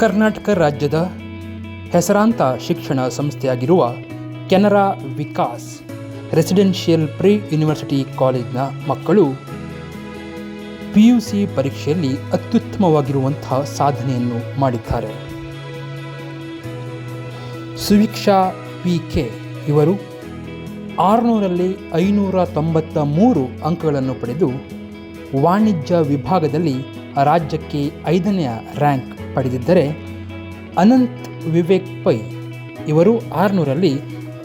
ಕರ್ನಾಟಕ ರಾಜ್ಯದ ಹೆಸರಾಂತ ಶಿಕ್ಷಣ ಸಂಸ್ಥೆಯಾಗಿರುವ Canara Vikas residential pre university ಕಾಲೇಜ್ನ ಮಕ್ಕಳು ಪಿ ಯು ಸಿ ಪರೀಕ್ಷೆಯಲ್ಲಿ ಅತ್ಯುತ್ತಮವಾಗಿರುವಂತಹ ಸಾಧನೆಯನ್ನು ಮಾಡಿದ್ದಾರೆ. ಸುವಿಕ್ಷಾ ಪಿ ಕೆ ಇವರು ಆರುನೂರಲ್ಲಿ ಐನೂರ ತೊಂಬತ್ತ ಮೂರು ಅಂಕಗಳನ್ನು ಪಡೆದು ವಾಣಿಜ್ಯ ವಿಭಾಗದಲ್ಲಿ ರಾಜ್ಯಕ್ಕೆ ಐದನೆಯ ರ್ಯಾಂಕ್ ಪಡೆದಿದ್ದರೆ ಅನಂತ್ ವಿವೇಕ್ ಪೈ ಇವರು ಆರುನೂರಲ್ಲಿ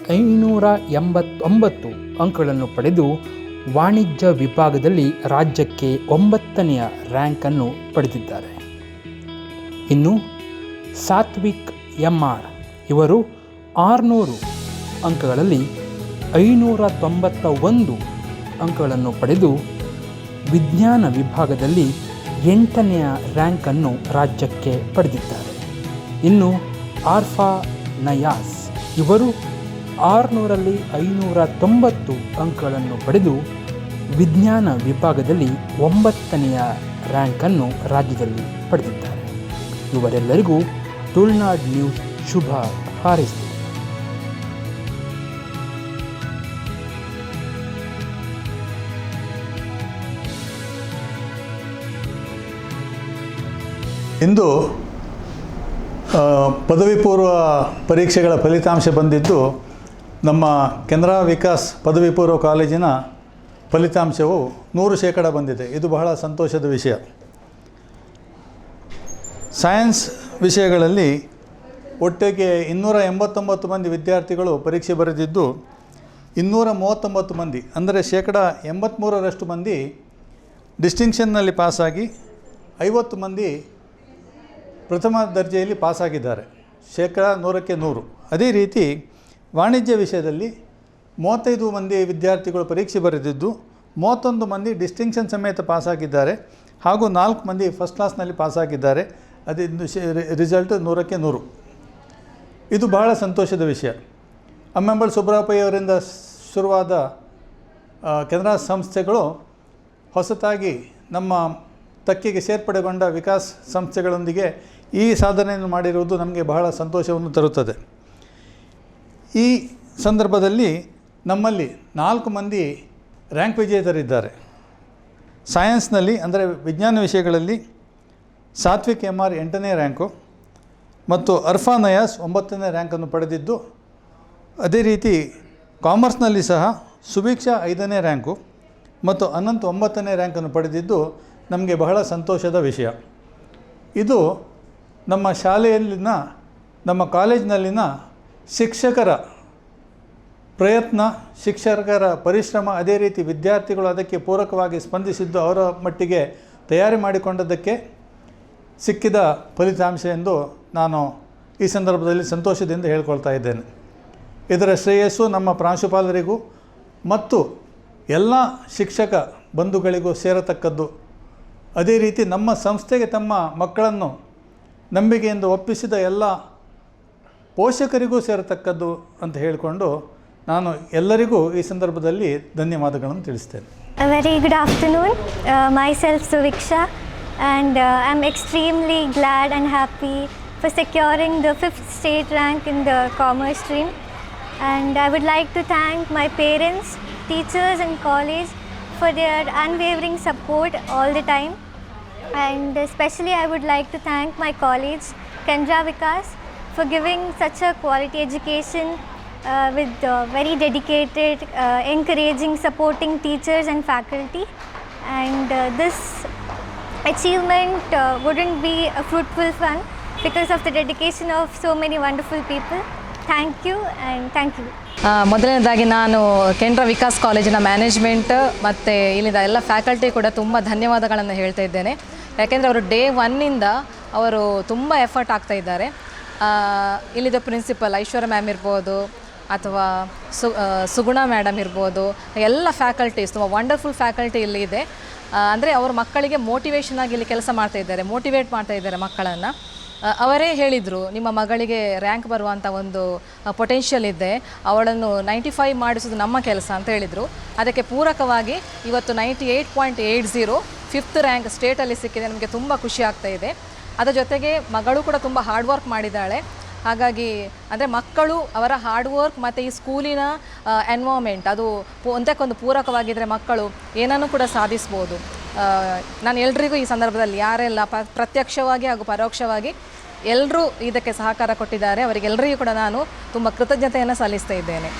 ಐನೂರ ಎಂಬತ್ತೊಂಬತ್ತು ಅಂಕಗಳನ್ನು ಪಡೆದು ವಾಣಿಜ್ಯ ವಿಭಾಗದಲ್ಲಿ ರಾಜ್ಯಕ್ಕೆ ಒಂಬತ್ತನೆಯ ರ್ಯಾಂಕನ್ನು ಪಡೆದಿದ್ದಾರೆ. ಇನ್ನು ಸಾತ್ವಿಕ್ ಎಂ ಆರ್ ಇವರು ಆರುನೂರು ಅಂಕಗಳಲ್ಲಿ ಐನೂರ ತೊಂಬತ್ತ ಒಂದು ಅಂಕಗಳನ್ನು ಪಡೆದು ವಿಜ್ಞಾನ ವಿಭಾಗದಲ್ಲಿ ಎಂಟನೆಯ ರ್ಯಾಂಕನ್ನು ರಾಜ್ಯಕ್ಕೆ ಪಡೆದಿದ್ದಾರೆ. ಇನ್ನು ಆರ್ಫಾ ನಯಾಸ್ ಇವರು ಆರುನೂರಲ್ಲಿ ಐನೂರ ತೊಂಬತ್ತು ಅಂಕಗಳನ್ನು ಪಡೆದು ವಿಜ್ಞಾನ ವಿಭಾಗದಲ್ಲಿ ಒಂಬತ್ತನೆಯ ರ್ಯಾಂಕನ್ನು ರಾಜ್ಯದಲ್ಲಿ ಪಡೆದಿದ್ದಾರೆ. ಇವರೆಲ್ಲರಿಗೂ ತುಳುನಾಡ್ ನ್ಯೂಸ್ ಶುಭ ಹಾರೈಸಿದೆ. ಇಂದು ಪದವಿ ಪೂರ್ವ ಪರೀಕ್ಷೆಗಳ ಫಲಿತಾಂಶ ಬಂದಿದ್ದು ನಮ್ಮ ಕೆನರಾ ವಿಕಾಸ್ ಪದವಿ ಪೂರ್ವ ಕಾಲೇಜಿನ ಫಲಿತಾಂಶವು ನೂರು ಶೇಕಡ ಬಂದಿದೆ. ಇದು ಬಹಳ ಸಂತೋಷದ ವಿಷಯ. ಸೈನ್ಸ್ ವಿಷಯಗಳಲ್ಲಿ ಒಟ್ಟಿಗೆ ಇನ್ನೂರ ಎಂಬತ್ತೊಂಬತ್ತು ಮಂದಿ ವಿದ್ಯಾರ್ಥಿಗಳು ಪರೀಕ್ಷೆ ಬರೆದಿದ್ದು, ಇನ್ನೂರ ಮೂವತ್ತೊಂಬತ್ತು ಮಂದಿ, ಅಂದರೆ ಶೇಕಡ ಎಂಬತ್ತ್ಮೂರರಷ್ಟು ಮಂದಿ ಡಿಸ್ಟಿಂಕ್ಷನ್ನಲ್ಲಿ ಪಾಸಾಗಿ, ಐವತ್ತು ಮಂದಿ ಪ್ರಥಮ ದರ್ಜೆಯಲ್ಲಿ ಪಾಸಾಗಿದ್ದಾರೆ. ಶೇಕಡ ನೂರಕ್ಕೆ ನೂರು. ಅದೇ ರೀತಿ ವಾಣಿಜ್ಯ ವಿಷಯದಲ್ಲಿ ಮೂವತ್ತೈದು ಮಂದಿ ವಿದ್ಯಾರ್ಥಿಗಳು ಪರೀಕ್ಷೆ ಬರೆದಿದ್ದು, ಮೂವತ್ತೊಂದು ಮಂದಿ ಡಿಸ್ಟಿಂಕ್ಷನ್ ಸಮೇತ ಪಾಸಾಗಿದ್ದಾರೆ ಹಾಗೂ ನಾಲ್ಕು ಮಂದಿ ಫಸ್ಟ್ ಕ್ಲಾಸ್ನಲ್ಲಿ ಪಾಸಾಗಿದ್ದಾರೆ. ಶೇ ರಿಸಲ್ಟ್ ನೂರಕ್ಕೆ ನೂರು. ಇದು ಬಹಳ ಸಂತೋಷದ ವಿಷಯ. ಅಮ್ಮೆಂಬಳ ಅವರಿಂದ ಶುರುವಾದ ಕೆನರಾ ಸಂಸ್ಥೆಗಳು ಹೊಸತಾಗಿ ನಮ್ಮ ತಕ್ಕಿಗೆ ಸೇರ್ಪಡೆಗೊಂಡ ವಿಕಾಸ್ ಸಂಸ್ಥೆಗಳೊಂದಿಗೆ ಈ ಸಾಧನೆಯನ್ನು ಮಾಡಿರುವುದು ನಮಗೆ ಬಹಳ ಸಂತೋಷವನ್ನು ತರುತ್ತದೆ. ಈ ಸಂದರ್ಭದಲ್ಲಿ ನಮ್ಮಲ್ಲಿ ನಾಲ್ಕು ಮಂದಿ ರ್ಯಾಂಕ್ ವಿಜೇತರಿದ್ದಾರೆ. ಸೈನ್ಸ್ನಲ್ಲಿ ಅಂದರೆ ವಿಜ್ಞಾನ ವಿಷಯಗಳಲ್ಲಿ ಸಾತ್ವಿಕ್ ಎಂ ಆರ್ ಎಂಟನೇ ರ್ಯಾಂಕು ಮತ್ತು ಅರ್ಫಾ ನಯಾಸ್ ಒಂಬತ್ತನೇ ರ್ಯಾಂಕನ್ನು ಪಡೆದಿದ್ದು, ಅದೇ ರೀತಿ ಕಾಮರ್ಸ್ನಲ್ಲಿ ಸಹ ಸುಭಿಕ್ಷಾ ಐದನೇ ರ್ಯಾಂಕು ಮತ್ತು ಅನಂತ್ ಒಂಬತ್ತನೇ ರ್ಯಾಂಕನ್ನು ಪಡೆದಿದ್ದು ನಮಗೆ ಬಹಳ ಸಂತೋಷದ ವಿಷಯ. ಇದು ನಮ್ಮ ಶಾಲೆಯಲ್ಲಿನ, ನಮ್ಮ ಕಾಲೇಜಿನಲ್ಲಿನ ಶಿಕ್ಷಕರ ಪ್ರಯತ್ನ, ಶಿಕ್ಷಕರ ಪರಿಶ್ರಮ ಅದೇ ರೀತಿ ವಿದ್ಯಾರ್ಥಿಗಳು ಅದಕ್ಕೆ ಪೂರಕವಾಗಿ ಸ್ಪಂದಿಸಿದ್ದು ಅವರ ಮಟ್ಟಿಗೆ ತಯಾರಿ ಮಾಡಿಕೊಂಡದ್ದಕ್ಕೆ ಸಿಕ್ಕಿದ ಫಲಿತಾಂಶ ಎಂದು ನಾನು ಈ ಸಂದರ್ಭದಲ್ಲಿ ಸಂತೋಷದಿಂದ ಹೇಳ್ಕೊಳ್ತಾ ಇದ್ದೇನೆ. ಇದರ ಶ್ರೇಯಸ್ಸು ನಮ್ಮ ಪ್ರಾಂಶುಪಾಲರಿಗೂ ಮತ್ತು ಎಲ್ಲ ಶಿಕ್ಷಕ ಬಂಧುಗಳಿಗೂ ಸೇರತಕ್ಕದ್ದು. ಅದೇ ರೀತಿ ನಮ್ಮ ಸಂಸ್ಥೆಗೆ ತಮ್ಮ ಮಕ್ಕಳನ್ನು ನಂಬಿಕೆಯಿಂದ ಒಪ್ಪಿಸಿದ ಎಲ್ಲ ಪೋಷಕರಿಗೂ ಸೇರತಕ್ಕದ್ದು ಅಂತ ಹೇಳಿಕೊಂಡು ನಾನು ಎಲ್ಲರಿಗೂ ಈ ಸಂದರ್ಭದಲ್ಲಿ ಧನ್ಯವಾದಗಳನ್ನು ತಿಳಿಸ್ತೇನೆ. Very good afternoon myself Suviksha and I am extremely glad and happy for securing the fifth state rank in the commerce stream and I would like to thank my parents teachers and college for their unwavering support all the time And especially, I would like to thank my college, Kendra Vikas, for giving such a quality education uh, with uh, very dedicated, uh, encouraging, supporting teachers and faculty. And uh, this achievement uh, wouldn't be a fruitful fun because of the dedication of so many wonderful people. Thank you and thank you ಮೊದಲನೇದಾಗಿ ನಾನು ಕೆನರಾ ವಿಕಾಸ್ ಕಾಲೇಜಿನ management ಮತ್ತು ಇಲ್ಲಿಂದ ಎಲ್ಲ faculty ಕೂಡ ತುಂಬ ಧನ್ಯವಾದಗಳನ್ನು ಹೇಳ್ತಾ ಇದ್ದೇನೆ. ಯಾಕೆಂದರೆ ಅವರು ಡೇ ಒನ್ನಿಂದ ಅವರು ತುಂಬ ಎಫರ್ಟ್ ಆಗ್ತಾ ಇದ್ದಾರೆ. ಇಲ್ಲಿದ್ದ ಪ್ರಿನ್ಸಿಪಲ್ ಐಶ್ವರ್ಯ ಮ್ಯಾಮ್ ಇರ್ಬೋದು ಅಥವಾ ಸು ಸುಗುಣ ಮೇಡಮ್ ಇರ್ಬೋದು, ಎಲ್ಲ ಫ್ಯಾಕಲ್ಟೀಸ್, ತುಂಬ ವಂಡರ್ಫುಲ್ ಫ್ಯಾಕಲ್ಟಿ ಇಲ್ಲಿ ಇದೆ. ಅಂದರೆ ಅವ್ರ ಮಕ್ಕಳಿಗೆ ಮೋಟಿವೇಶನ್ ಆಗಿ ಇಲ್ಲಿ ಕೆಲಸ ಮಾಡ್ತಾ ಇದ್ದಾರೆ ಮೋಟಿವೇಟ್ ಮಾಡ್ತಾ ಇದ್ದಾರೆ ಮಕ್ಕಳನ್ನು. ಅವರೇ ಹೇಳಿದರು, ನಿಮ್ಮ ಮಗಳಿಗೆ ರ್ಯಾಂಕ್ ಬರುವಂಥ ಒಂದು ಪೊಟೆನ್ಷಿಯಲ್ ಇದೆ, ಅವಳನ್ನು ನೈಂಟಿ ಫೈವ್ ಮಾಡಿಸೋದು ನಮ್ಮ ಕೆಲಸ ಅಂತ ಹೇಳಿದರು. ಅದಕ್ಕೆ ಪೂರಕವಾಗಿ ಇವತ್ತು ninety eight point eight zero fifth rank ಸ್ಟೇಟಲ್ಲಿ ಸಿಕ್ಕಿದೆ, ನಮಗೆ ತುಂಬ ಖುಷಿ ಆಗ್ತಾ ಇದೆ. ಅದರ ಜೊತೆಗೆ ಮಗಳು ಕೂಡ ತುಂಬ ಹಾರ್ಡ್ ವರ್ಕ್ ಮಾಡಿದ್ದಾಳೆ. ಹಾಗಾಗಿ, ಅಂದರೆ ಮಕ್ಕಳು ಅವರ ಹಾರ್ಡ್ ವರ್ಕ್ ಮತ್ತು ಈ ಸ್ಕೂಲಿನ ಎನ್ವಾಮೆಂಟ್ ಅದು ಒಂದಕ್ಕೊಂದು ಪೂರಕವಾಗಿದ್ದರೆ ಮಕ್ಕಳು ಏನನ್ನು ಕೂಡ ಸಾಧಿಸ್ಬೋದು. ನಾನು ಎಲ್ರಿಗೂ ಈ ಸಂದರ್ಭದಲ್ಲಿ ಯಾರೆಲ್ಲ ಪ್ರತ್ಯಕ್ಷವಾಗಿ ಹಾಗೂ ಪರೋಕ್ಷವಾಗಿ ಎಲ್ಲರೂ ಇದಕ್ಕೆ ಸಹಕಾರ ಕೊಟ್ಟಿದ್ದಾರೆ. ಅವರಿಗೆಲ್ಲರಿಗೂ ಕೂಡ ನಾನು ತುಂಬ ಕೃತಜ್ಞತೆಯನ್ನು ಸಲ್ಲಿಸ್ತಾ ಇದ್ದೇನೆ.